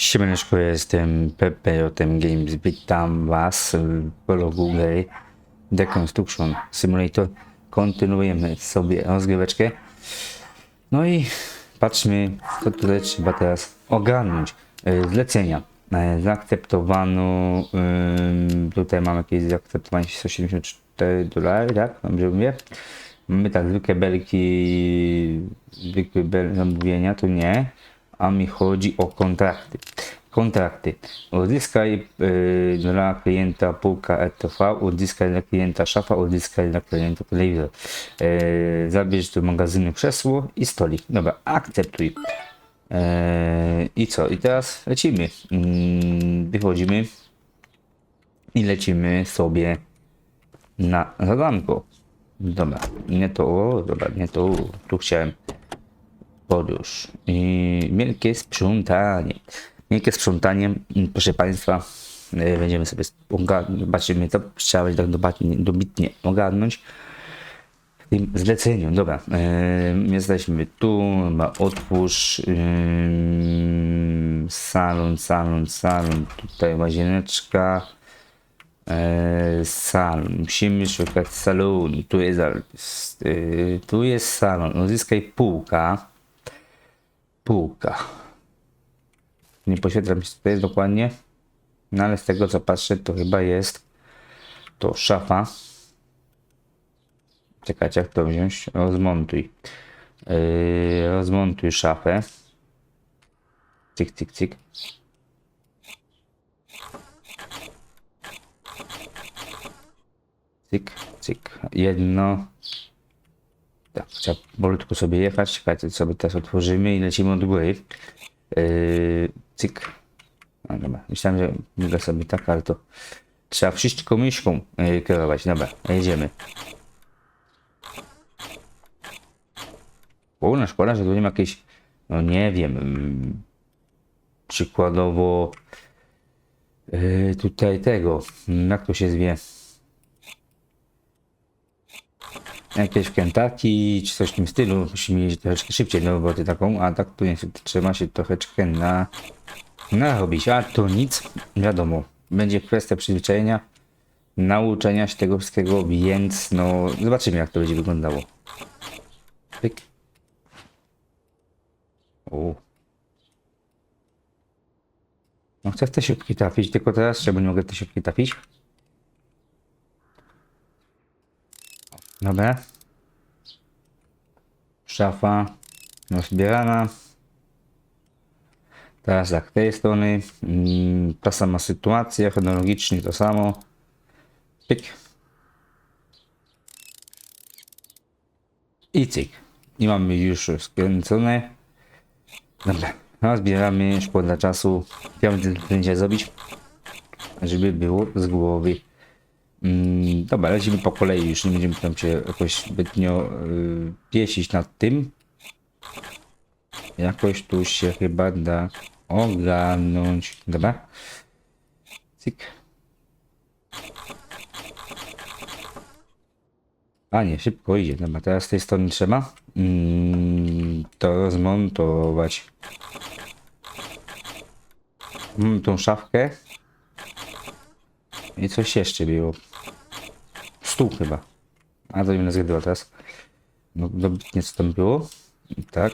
Siemaneczko, jestem PPJM Games. Witam Was w blogu gry Deconstruction Simulator. Kontynuujemy sobie rozgryweczkę. No i patrzmy, co tutaj trzeba teraz ogarnąć. E, Zlecenia. E, Zaakceptowano, tutaj mamy jakieś zaakceptowanie 174 dolary, tak? Dobrze mówię? Mamy tak, zwykłe belki, zwykłe bel zamówienia, to nie, a mi chodzi o kontrakty. Kontrakty. Odzyskaj y, dla klienta półka RTV, odzyskaj dla klienta szafa, odzyskaj dla klienta telewizor. Y, zabierz do magazynu krzesło i stolik. Dobra, akceptuj. E, I co? I teraz lecimy. Mm, Wychodzimy i lecimy sobie na zadanko. Dobra, nie to, o, dobra, nie to, tu chciałem podróż. I wielkie sprzątanie. Wielkie sprzątanie, mm, proszę Państwa, e, będziemy sobie zobaczymy to, trzeba tak dobitnie, ogarnąć tym. Dobra, e, jesteśmy tu, ma otwórz ym, salon, salon, salon, tutaj łazieneczka, e, salon, musimy szukać salonu, tu jest, e, tu jest salon, uzyskaj półka, półka. Nie mi się jest dokładnie, no ale z tego co patrzę to chyba jest to szafa. Czekajcie, jak to wziąć? Rozmontuj. Yy, rozmontuj szafę. Cyk, cyk, cyk. Cyk, cyk. Jedno. Tak, trzeba bolutku sobie jechać. Czekajcie, sobie teraz otworzymy i lecimy od góry. Yy, cyk. A, dobra. Myślałem, że mogę sobie tak, ale to trzeba wszystko myszką yy, kierować. Dobra, jedziemy. Kurna, szkoda, że tu nie ma jakiejś, no nie wiem, mm, przykładowo yy, tutaj tego, mm, jak to się zwie, jakieś Kentucky czy coś w tym stylu, musimy jeździć troszeczkę szybciej do roboty taką, a tak tu niestety trzeba się troszeczkę na narobić, a to nic, wiadomo, będzie kwestia przyzwyczajenia, nauczenia się tego wszystkiego, więc no zobaczymy jak to będzie wyglądało. Pyk. O. No chcę w te śrubki trafić, tylko teraz czemu nie mogę w te śrubki trafić? Dobra. Szafa rozbierana. Teraz jak tej strony, mm, ta sama sytuacja, chronologicznie to samo. Pyk. I cyk. I mamy już skręcone. Dobra, rozbieramy szkoda czasu. Ten zdjęcie zrobić, żeby było z głowy. Mm, dobra, lecimy po kolei, już nie będziemy tam się jakoś zbytnio yy, piesić nad tym. Jakoś tu się chyba da ogarnąć. Dobra. Cyk. A nie, szybko idzie. Dobra, teraz z tej strony trzeba mm, to rozmontować. Mm, tą szafkę. I coś jeszcze było. Stół chyba. A to nie będę zgadywał teraz. No dobitnie co tam było. I tak.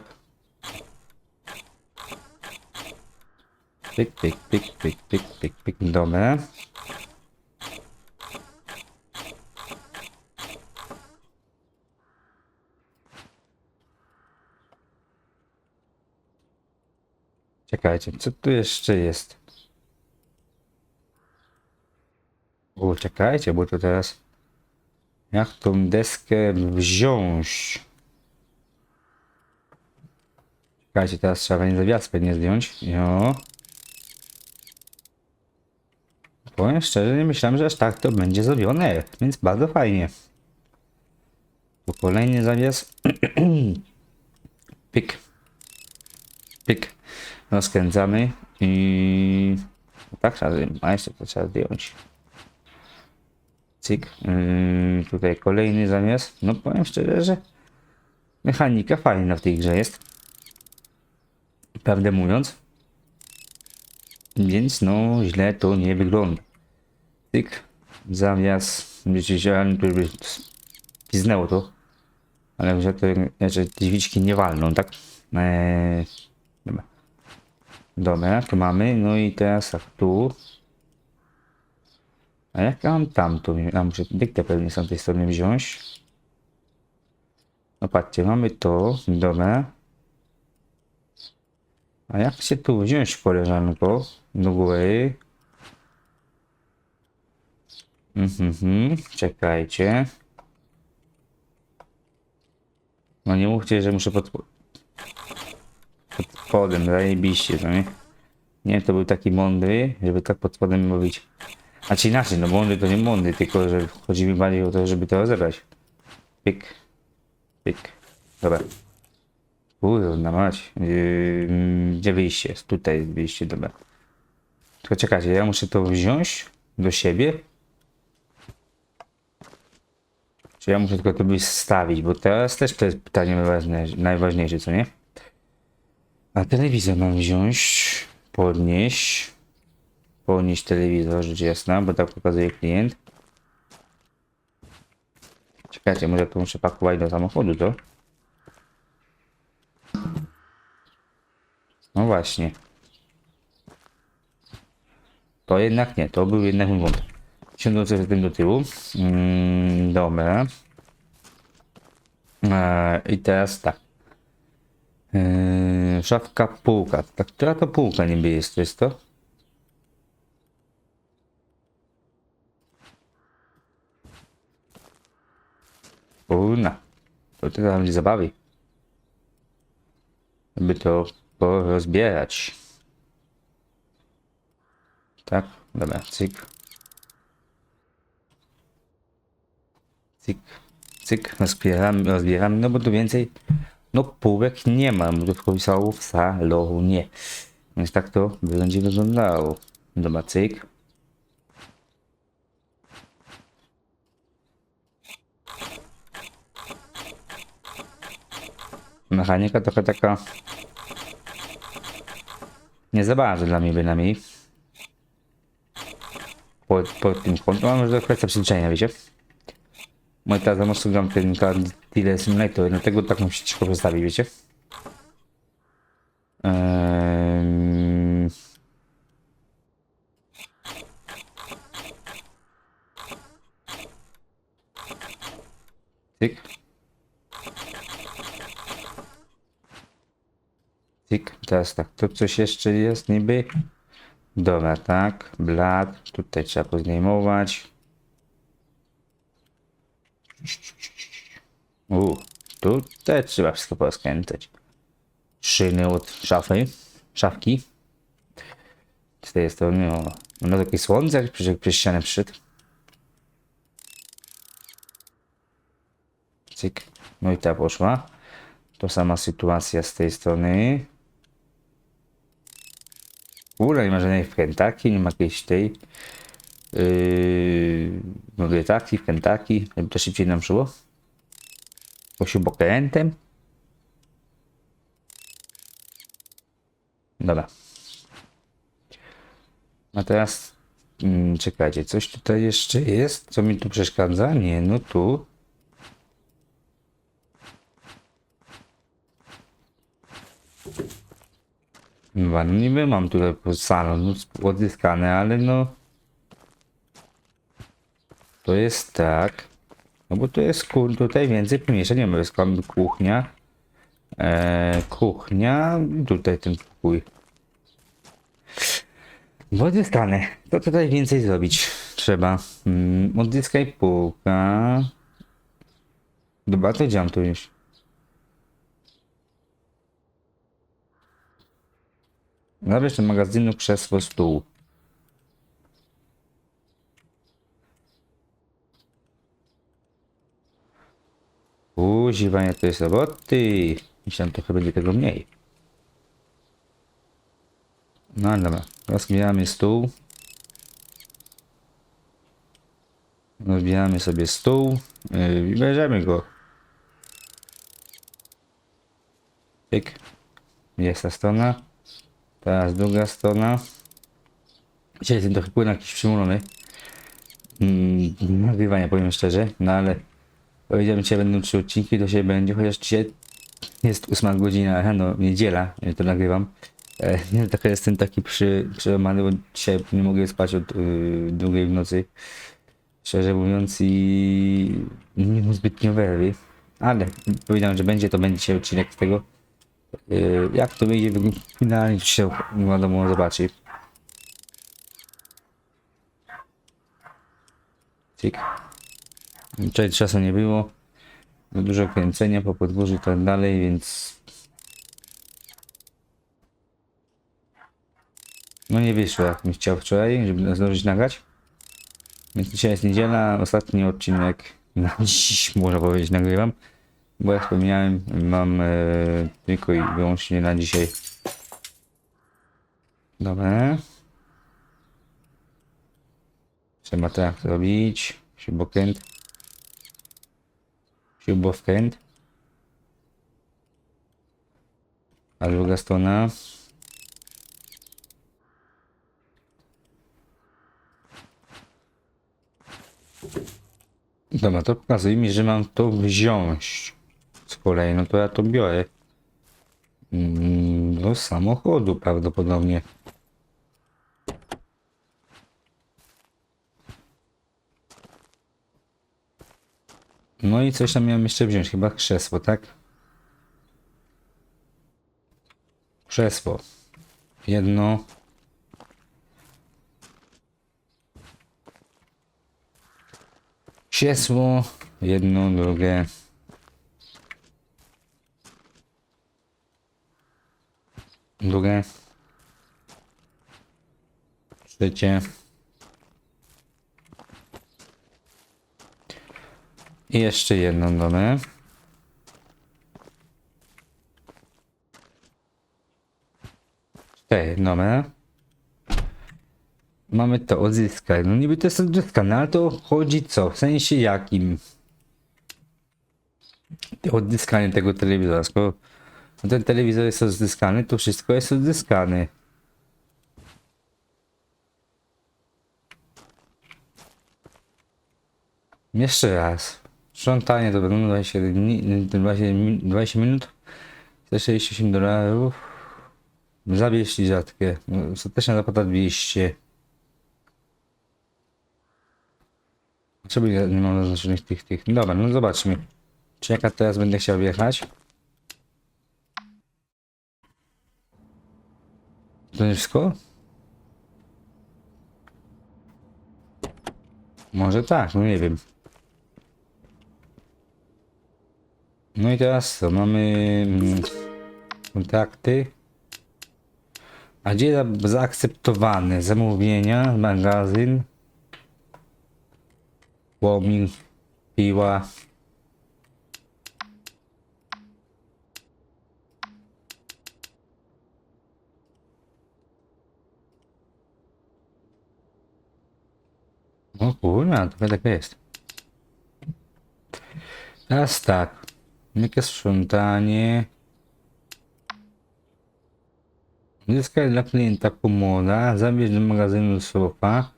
Pyk, pyk, pyk, pyk, pyk, pyk, pyk. Dobra. Czekajcie, co tu jeszcze jest? O, czekajcie, bo to teraz... Jak tą deskę wziąć? Czekajcie, teraz trzeba będzie zawias pewnie zdjąć. Jo. Powiem szczerze, nie myślałem, że aż tak to będzie zrobione, więc bardzo fajnie. Tu kolejny zawias. Pyk. Pyk. Rozkręcamy i... Tak a jeszcze to trzeba zdjąć. Cyk. Yy, tutaj kolejny zamiast. No powiem szczerze, że mechanika fajna w tej grze jest. Prawdę mówiąc. Więc no, źle to nie wygląda. Tyk, zawias, rzeczywiście, tu by piznęło to. Ale że to, że drzwiczki nie walną, tak? Eee, dobra. Dobra, tu mamy, no i teraz tak, tu. A jak ja mam tam, to ja muszę dyktę pewnie z tej strony wziąć. No patrzcie, mamy to, dobra. A jak się tu wziąć, koleżanko? Do góry. Mhm, mhm, czekajcie. No nie mówcie, że muszę pod... Pod spodem, zajebiście, no nie? Nie, to był taki mądry, żeby tak pod spodem mówić. A czy inaczej, no mądry to nie mądry, tylko że chodzi mi bardziej o to, żeby to rozebrać. Pyk. Pyk. Dobra. Kurna mać. Yy, gdzie wyjście jest? Tutaj wyjście, dobra. Tylko czekajcie, ja muszę to wziąć do siebie. Czy ja muszę tylko to wystawić, bo teraz też to jest pytanie najważniejsze, najważniejsze co nie? A telewizor mam wziąć, podnieść. Podnieść telewizor, rzecz jasna, bo tak pokazuje klient. Czekajcie, może to muszę pakować do samochodu, to? No właśnie. To jednak nie, to był jednak mój błąd. Siądący z tym do tyłu. Mm, dobra. Eee, I teraz tak. Eee, szafka, półka. Tak, która to półka niby jest, to jest to? Kurna. To tyle będzie zabawy. Żeby to porozbierać. Tak, dobra, cyk. Cyk, cyk, rozbieramy, rozbieramy, no bo tu więcej, no półek nie ma, bo to pisało w salonie. Więc tak to będzie wyglądało. Dobra, cyk. Mechanika trochę taka nie za bardzo dla mnie bynajmniej. Po, po tym kątem mam już kwestia przyzwyczajenia, wiecie? Moi teraz za mocno gram ten tyle simulator, dlatego tak muszę cicho przedstawić, wiecie? Ehm... Tyk. Tyk, teraz tak, to coś jeszcze jest niby. Dobra, tak, blat, tutaj trzeba pozdejmować. U, tutaj trzeba wszystko poskręcać. Szyny od szafy, szafki. Z tej strony, o, no takie słońce, jak przez, przez ścianę przyszedł. Cyk, no i ta poszła. To sama sytuacja z tej strony. Kurde, nie ma żadnej w Kentucky, nie ma jakiejś tej. Yy, no taki w Kentucky, żeby to szybciej nam szło. Jakąś bokrętem. Dobra. A teraz mm, czekajcie, coś tutaj jeszcze jest, co mi tu przeszkadza? Nie, no tu. Chyba, no niby mam tutaj salon odzyskane, ale no... To jest tak. No bo to jest kur, tutaj więcej pomieszczeń, nie wiem, kuchnia. E, kuchnia, tutaj ten pokój. Bo odzyskane. To tutaj więcej zrobić trzeba. Mm, odzyskaj półka. Dobra, to działam tu już. Do magazynu krzesło, stół. Używanie to jest roboty. Myślałem, trochę będzie tego mniej. No dobra. Rozbieramy stół. Rozbieramy sobie stół. Yy, I bierzemy go. Pyk. Jest ta strona. Teraz druga strona. Dzisiaj jestem trochę płyn jakiś przymulony. Mm, nagrywania powiem szczerze, no ale powiedziałem dzisiaj będą trzy odcinki, to się będzie, chociaż dzisiaj jest ósma godzina rano, niedziela, to nagrywam. E, trochę jestem taki przy, przełamany, bo dzisiaj nie mogę spać od y, drugiej w nocy. Szczerze mówiąc i nie mam zbytnio werwy. Ale powiedziałem, że będzie, to będzie dzisiaj odcinek z tego. Y, jak to wyjdzie finalnie, się wiadomo zobaczy. Cyk. Wczoraj czasu nie było. Za Dużo kręcenia po podwórzu i tak dalej, więc... No nie wyszło jak mi chciał wczoraj, żeby zdążyć nagrać. Więc dzisiaj jest niedziela, ostatni odcinek na dziś można powiedzieć nagrywam. Bo jak wspomniałem, mam e, tylko i wyłącznie na dzisiaj. Dobra. Trzeba tak zrobić. Śrubokręt. Śrubokręt. A druga strona. Dobra, to pokazuje mi, że mam to wziąć kolei, no to ja to biorę. Mm, Do samochodu prawdopodobnie. No i coś tam miałem jeszcze wziąć, chyba krzesło, tak? Krzesło. Jedno. Krzesło, jedno, drugie. Drugie. Trzecie. I jeszcze jedną damy. Cztery, dobra. Mamy to odzyskać. No niby to jest odzyskane, ale to chodzi co? W sensie jakim? Odzyskanie tego telewizora. Skoro ten telewizor jest odzyskany, to wszystko jest odzyskane. Jeszcze raz. Sprzątanie to będą 27 dni, 20, min- 20 minut. 168 dolarów. Zabierz rzadkie. Ostateczna zapłata 200. Czemu nie mam zaznaczonych tych, tych? Dobra, no zobaczmy. Czy jaka teraz będę chciał wjechać? To nie wszystko? Może tak, no nie wiem. No i teraz co? Mamy mm, kontakty. A gdzie za- zaakceptowane zamówienia, magazyn, łomin, piła. O kurwa, to tak jest. Teraz tak. Jakie sprzątanie. Zyskaj dla klienta komoda, zabierz do magazynu sofa,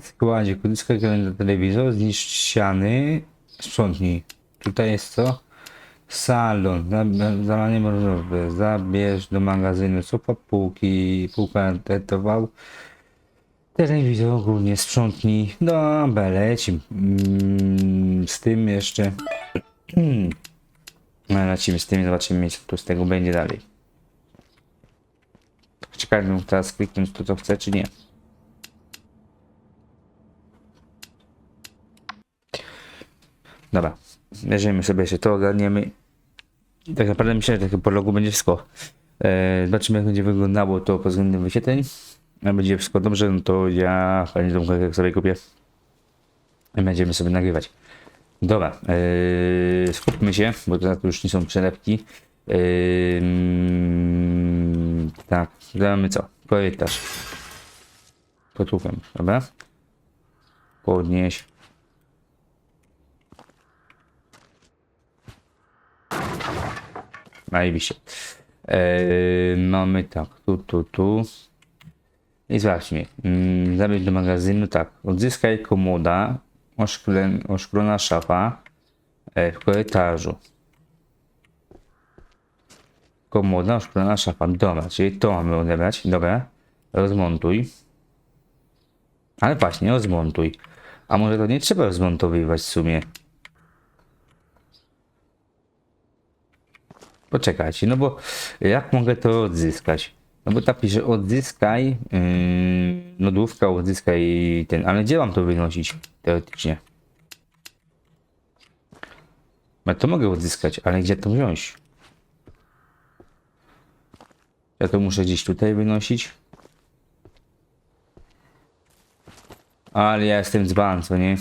składzie, uzyskaj kalendarz telewizor, zniszcz ściany, sprzątnij. Tutaj jest co? Salon, zalanie mrożowe, zabierz do magazynu sofa, półki, półka tetował, telewizor ogólnie sprzątnij. Dobra, lecimy. Mm, z tym jeszcze... No, lecimy z tym, zobaczymy co tu z tego będzie dalej. Czekaj, no teraz kliknąć to co czy nie. Dobra, bierzemy sobie jeszcze to, ogarniemy. I Tak naprawdę myślę, że tak po logu będzie wszystko. E, zobaczymy jak będzie wyglądało to pod względem wyświetleń. Będzie wszystko dobrze, no to ja fajnie tą sobie kupię. I będziemy sobie nagrywać. Dobra, yy, skupmy się, bo to już nie są przelewki. Yy, tak, damy co? Korytarz. Potłukłem, dobra? Podnieś. Najwyżej. Yy, mamy tak, tu, tu, tu. I zobaczmy. Mm, zabieg do magazynu, tak. Odzyskaj komoda, oszklen, oszklona szafa e, w korytarzu. Komoda, oszklona szafa. Dobra, czyli to mamy odebrać. Dobra. Rozmontuj. Ale właśnie, rozmontuj. A może to nie trzeba rozmontowywać w sumie? Poczekajcie, no bo jak mogę to odzyskać? No bo tak pisze odzyskaj yy, lodówka, odzyskaj ten, ale gdzie mam to wynosić teoretycznie? Ja to mogę odzyskać, ale gdzie to wziąć? Ja to muszę gdzieś tutaj wynosić. Ale ja jestem dzban, co nie?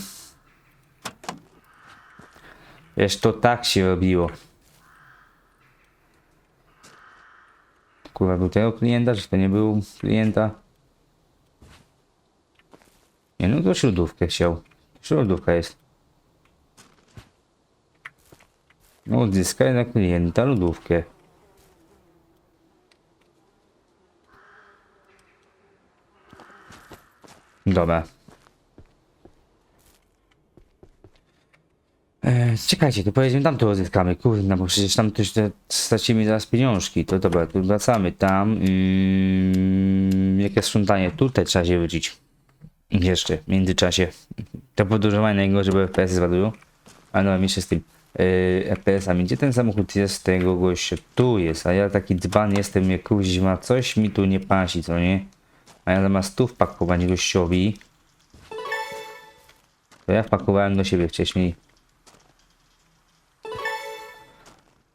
Wiesz, to tak się robiło. Kurwa, był tego klienta, czy to nie był klienta? Nie, no to śródówkę chciał. Śródówka jest. No, odzyskaj na klienta lodówkę. Dobra. E, czekajcie, to pojedziemy tam to odzyskamy, kurde, bo przecież tam też te, stracimy zaraz pieniążki, to dobra, tu wracamy tam, yy, jakie sprzątanie, tutaj trzeba się wrócić. Jeszcze, w międzyczasie, to podróżowanie najgorsze, bo FPS zwadują, ale no, jeszcze z tym, yy, FPS-ami, gdzie ten samochód jest? Tego gościa, tu jest, a ja taki dzban jestem, jak kuźma, coś mi tu nie pasi, co nie? A ja zamiast tu wpakować gościowi, to ja wpakowałem do siebie wcześniej.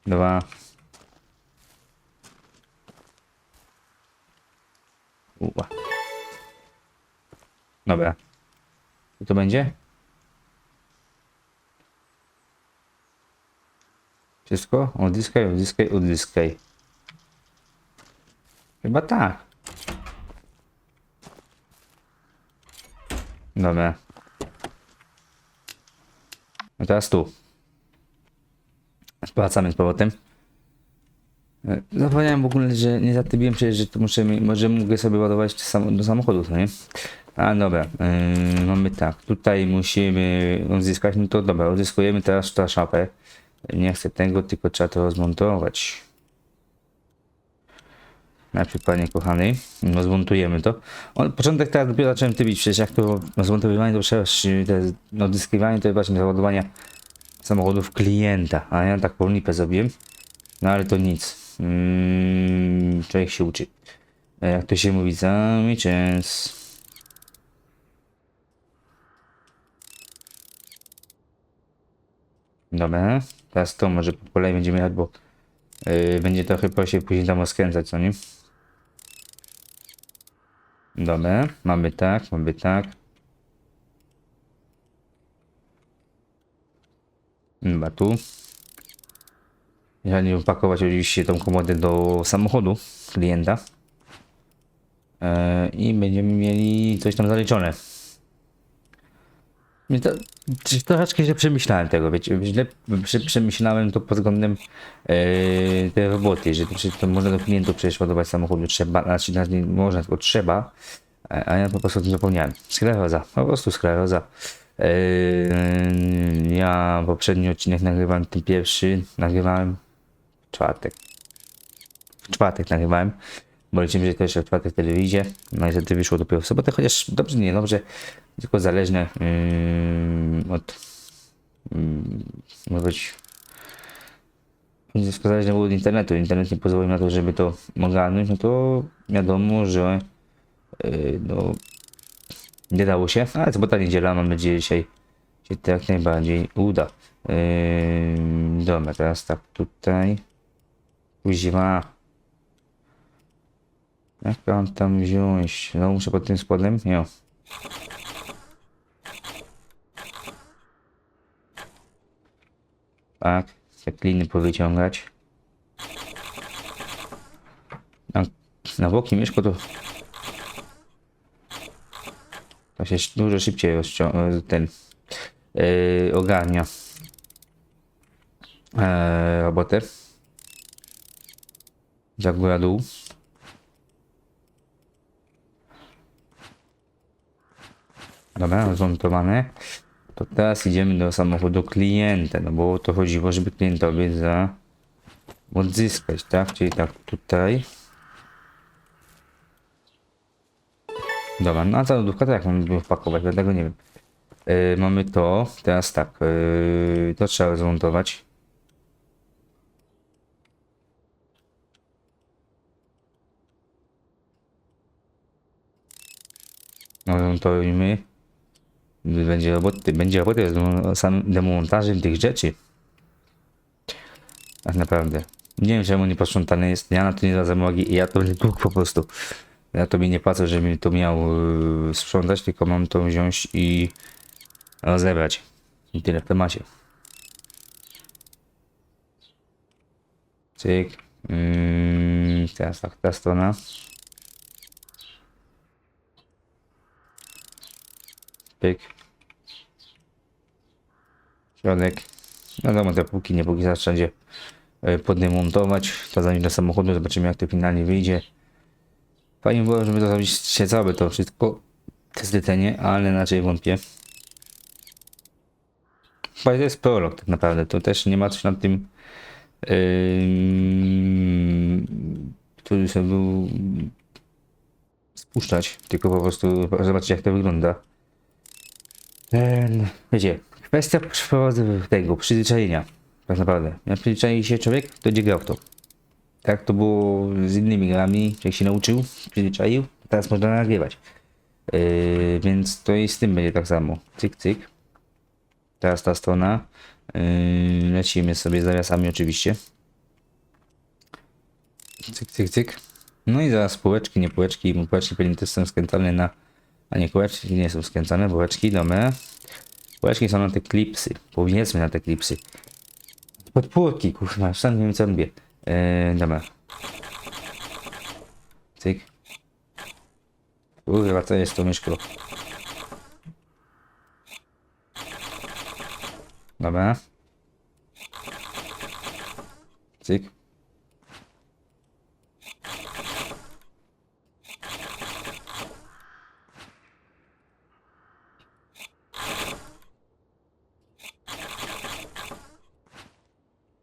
Dwa. Uła. Dobra. I to będzie? Wszystko? Odzyskaj, odzyskaj, odzyskaj. Chyba tak. Dobra. No teraz tu. Wracamy z powrotem. E, Zapomniałem w ogóle, że nie zatybiłem przecież, że to muszę, może mogę sobie ładować do samochodu, co nie? A dobra, yy, mamy tak, tutaj musimy odzyskać, no to dobra, odzyskujemy teraz tę szafę. Nie chcę tego, tylko trzeba to rozmontować. Najpierw, panie kochany, rozmontujemy to. Od początek teraz dopiero zacząłem tybić, przecież jak to rozmontowywanie, to przecież odzyskiwanie to właśnie załadowania samochodów klienta, a ja tak po lipę zrobiłem. No ale to nic. Mm, człowiek się uczy. E, Jak to się mówi, cały czas. Dobra, teraz to może po kolei będziemy jechać, bo yy, będzie trochę prosił później tam rozkręcać, co nie? Dobra, mamy tak, mamy tak. Chyba tu. Ja nie upakować oczywiście tą komodę do samochodu klienta. E, I będziemy mieli coś tam zaliczone. To, troszeczkę źle przemyślałem tego, wiecie, źle prze- przemyślałem to pod względem e, tej roboty, że to, to można do klientów przecież ładować samochodu trzeba, znaczy nie można, tylko trzeba, a a ja po prostu o tym zapomniałem. Skleroza, po prostu skleroza. Yy, ja poprzedni odcinek nagrywałem, ten pierwszy nagrywałem w czwartek. W czwartek nagrywałem, bo liczymy, że to jeszcze w czwartek wtedy wyjdzie. No i wtedy wyszło dopiero w sobotę, chociaż dobrze, nie dobrze, tylko zależne yy, od yy, może być zależne było od internetu. Internet nie pozwolił na to, żeby to ogarnąć, no to wiadomo, że yy, no, nie dało się, ale sobota, niedziela, mam nadzieję, dzisiaj się to jak najbardziej uda. Yy, dobra, teraz tak, tutaj. Kuźwa. Jak mam tam wziąć? No muszę pod tym spodem? Nie. Tak, te kliny powyciągać. Na, na boki mieszko to to się dużo szybciej rozcią- ten yy, ogarnia yy, robotę. Za góra dół. Dobra, zmontowane. To teraz idziemy do samochodu klienta, no bo o to chodziło, żeby klientowi za odzyskać, tak? Czyli tak tutaj. Dobra, no a ta lodówka to jak mam wpakować, ja tego nie wiem. Yy, mamy to, teraz tak, yy, to trzeba zmontować. No. Będzie roboty, będzie roboty z samym demontażem tych rzeczy. Tak naprawdę. Nie wiem czemu nieposprzątane jest, ja na to nie zwracam uwagi i ja to będę po prostu. Ja to mi nie płacę, żebym to miał yy, sprzątać, tylko mam to wziąć i rozebrać. I tyle w temacie. Cyk. Mm, teraz tak, ta strona. Pyk. Środek. Wiadomo, te półki nie póki zaraz wszędzie e, poddemontować. To zanim do samochodu, zobaczymy jak to finalnie wyjdzie. Fajnie było, żeby to zrobić się całe to wszystko. Te zlecenie, ale inaczej wątpię. Chyba to jest prolog tak naprawdę, to też nie ma coś nad tym yy, który sobie był spuszczać, tylko po prostu zobaczyć jak to wygląda. Ten, wiecie, kwestia tego przyzwyczajenia, tak naprawdę. Jak przyzwyczai się człowiek, to będzie grał w to. Tak to było z innymi grami, człowiek się nauczył, przyzwyczaił, teraz można nagrywać. Yy, więc to i z tym będzie tak samo. Cyk, cyk. Teraz ta strona. Yy, lecimy sobie z zawiasami oczywiście. Cyk, cyk, cyk. No i zaraz półeczki, nie półeczki. Półeczki pewnie też są skręcane na... A nie, półeczki nie są skręcane, półeczki, dobra. Półeczki są na te klipsy. Powiedzmy na te klipsy. Podpórki, kurwa, sam nie wiem co robię. Yy, dobra. Cyk. Kurwa, co jest to myszko? Dobra. Cyk.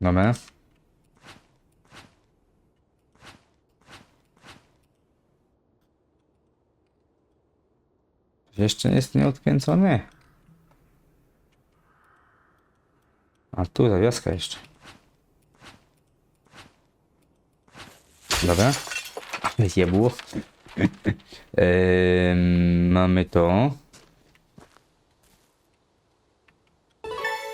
Dobra. Jeszcze jest nieodkręcony. A tu zawiaska jeszcze. Dobra. Je było. Em, mamy to.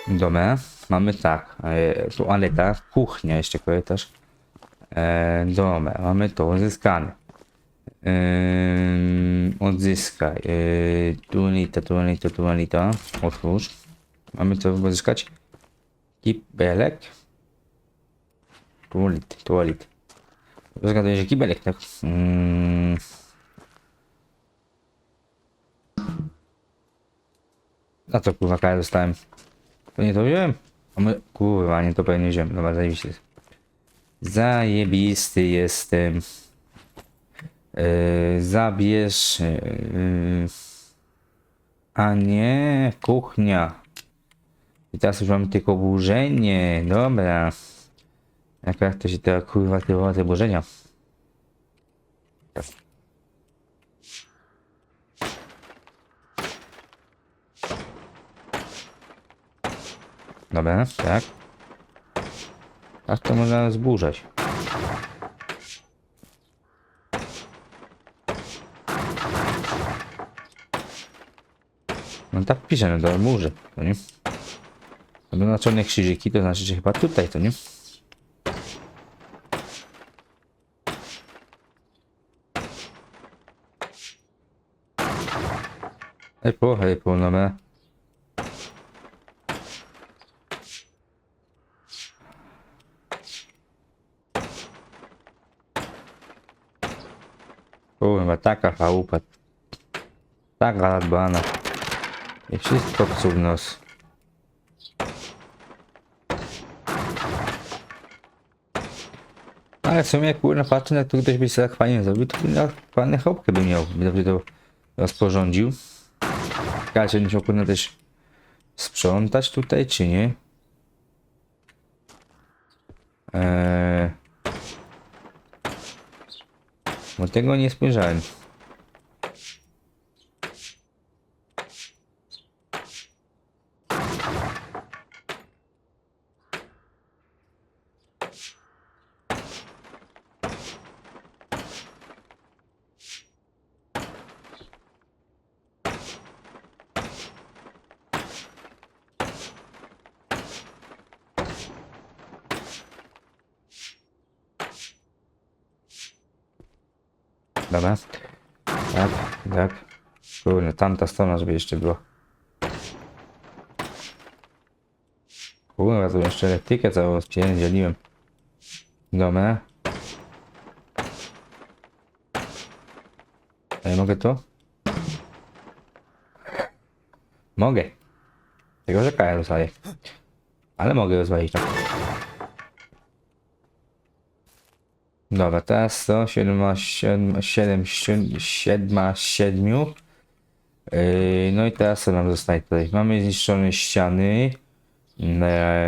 Dobra. Mamy tak. E, toaleta, kuchnia, jeszcze korytarz. E, dobra, mamy to uzyskane. Ym, odzyskaj. Yy, tualita, tualita, tualita. Otwórz. Mamy co uzyskać? Kibelek. Tualit, tualit. Zgaduję, że kibelek, tak? Mm. A co kurwa kaj dostałem? To nie to wziąłem? A my, kurwa, nie to pewnie wziąłem. Dobra, zajebisty. Zajebisty jestem. Yy, zabierz. Yy, a nie, kuchnia. I teraz już mamy tylko burzenie. Dobra. Jak, to się teraz kurwa tywowa te burzenia? Dobra, tak. Tak to można zburzać. No tak pisze, no to burzy, to nie? Oznaczone krzyżyki, to znaczy, że chyba tutaj, to nie? Hej po, hej po, dobra. Kurwa, taka chałupa. Taka dbana. I wszystko psu w nos. Ale w sumie kurna patrzę na to ktoś by sobie tak fajnie zrobił, to na fajne chałupkę by miał. By dobrze to rozporządził. Czekajcie, oni musiał kurde też sprzątać tutaj, czy nie? Eee... Bo tego nie spojrzałem. Dobra. Tak, tak. Kurde, tamta strona, żeby jeszcze było. Kurwa, tu jeszcze elektrykę całą spierdzieliłem. Dobra. Ej, mogę to? Mogę. Że kaja rozwalię. Ale mogę rozwalić tak. Dobra, teraz to 7, 7, 7, 7, 7. Yy, no i teraz co nam zostaje tutaj? Mamy zniszczone ściany.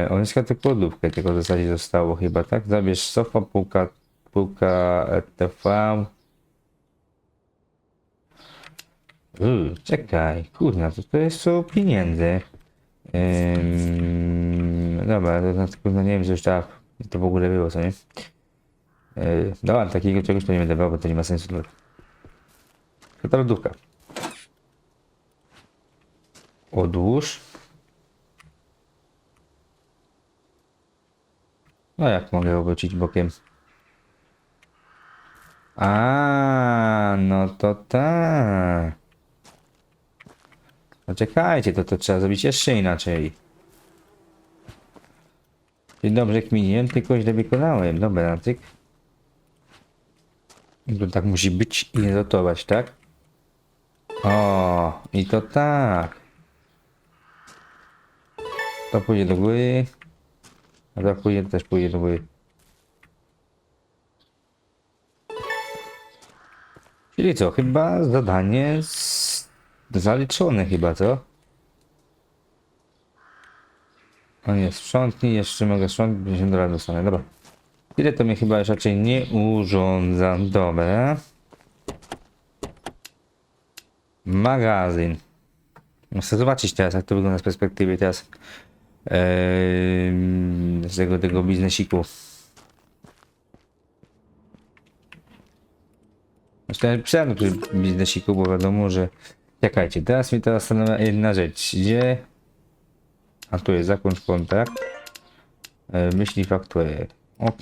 On jest tylko lodówkę, tylko w zasadzie zostało chyba, tak? Zabierz sofa, półka, półka RTV. Yy, czekaj, kurna, to, to jest co pieniędzy. Ym, dobra, to, to, kurna, nie wiem, że już tak, to w ogóle było, co nie? Yy, dobra, takiego czegoś to nie będę brał, bo to nie ma sensu. To lodówka. Odłóż. No jak mogę obrócić bokiem? A, no to tak. No czekajcie, to, to trzeba zrobić jeszcze inaczej. Czyli dobrze kminiłem, tylko źle wykonałem. Dobra, cyk. I to tak musi być i rotować, tak? O, i to tak. To pójdzie do góry. A to pójdzie, też pójdzie do góry. Czyli co, chyba zadanie z... zaliczone chyba, co? O nie, sprzątnij, jeszcze mogę sprzątnąć, 50 dolarów dostanę, dobra. Tyle to mnie chyba już raczej nie urządza, dobra. Magazyn. Chcę zobaczyć teraz, jak to wygląda z perspektywy teraz z tego, tego biznesiku. Myślałem, pisałem przy biznesiku, bo wiadomo, że... Czekajcie, teraz mi teraz jedna rzecz. Gdzie... A tu jest zakończ kontakt. E, Myśli fakturę. OK.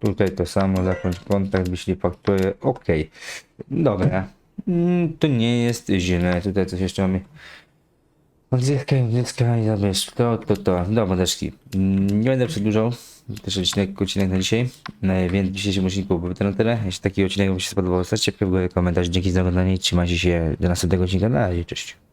Tutaj to samo, zakończ kontakt, wyślij fakturę. OK. Dobra. Mm, To nie jest źle. Tutaj coś jeszcze mamy. Odzyskaj, odzyskaj, zabierz to, to, to. Dobra, deszki. Mm, Nie będę przedłużał. Też odcinek, odcinek na dzisiaj. E, Więc w dzisiejszym odcinku były to na tyle. Jeśli taki odcinek Wam się spodobał, zostawcie w komentarz. Dzięki za oglądanie. Trzymajcie się do następnego odcinka. Na razie, cześć.